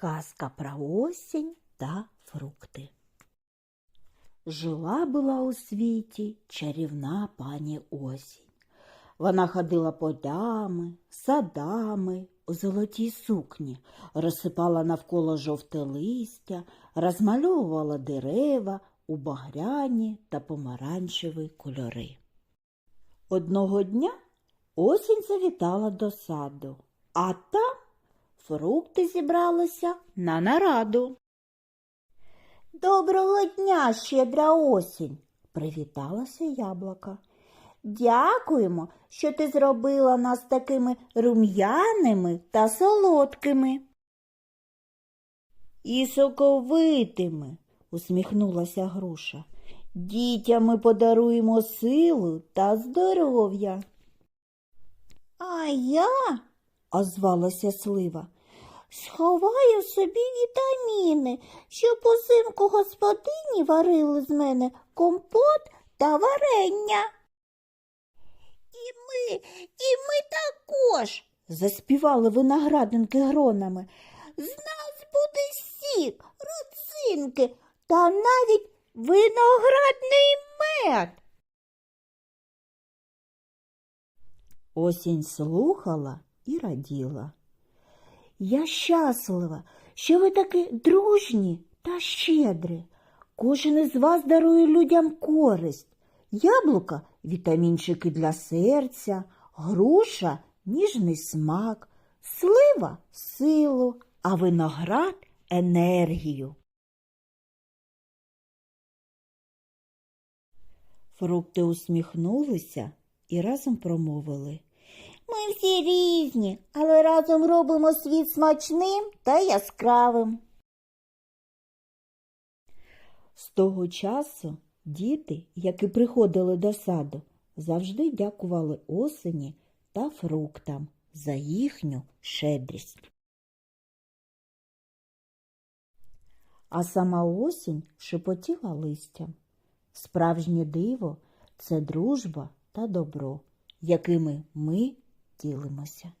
Казка про осінь та фрукти. Жила була у світі чарівна пані осінь. Вона ходила полями, садами у золотій сукні, розсипала навколо жовте листя, розмальовувала дерева у багряні та помаранчеві кольори. Одного дня осінь завітала до саду, а там фрукти зібралися на нараду. Доброго дня, щедра осінь, привіталася яблука. Дякуємо, що ти зробила нас такими рум'яними та солодкими. І соковитими, усміхнулася груша. Дітям ми подаруємо силу та здоров'я. А я, озвалася слива, сховаю собі вітаміни, щоб узимку господині варили з мене компот та варення. І ми, і ми також, заспівали виноградинки гронами. З нас буде сік, руцинки та навіть виноградний мед. Осінь слухала і раділа. Я щаслива, що ви такі дружні та щедрі. Кожен із вас дарує людям користь. Яблука вітамінчики для серця, груша ніжний смак, слива силу, а виноград енергію. Фрукти усміхнулися і разом промовили. Ми всі різні, але разом робимо світ смачним та яскравим. З того часу діти, які приходили до саду, завжди дякували осені та фруктам за їхню щедрість. А сама осінь шепотіла листям. Справжнє диво це дружба та добро, якими ми ділимося.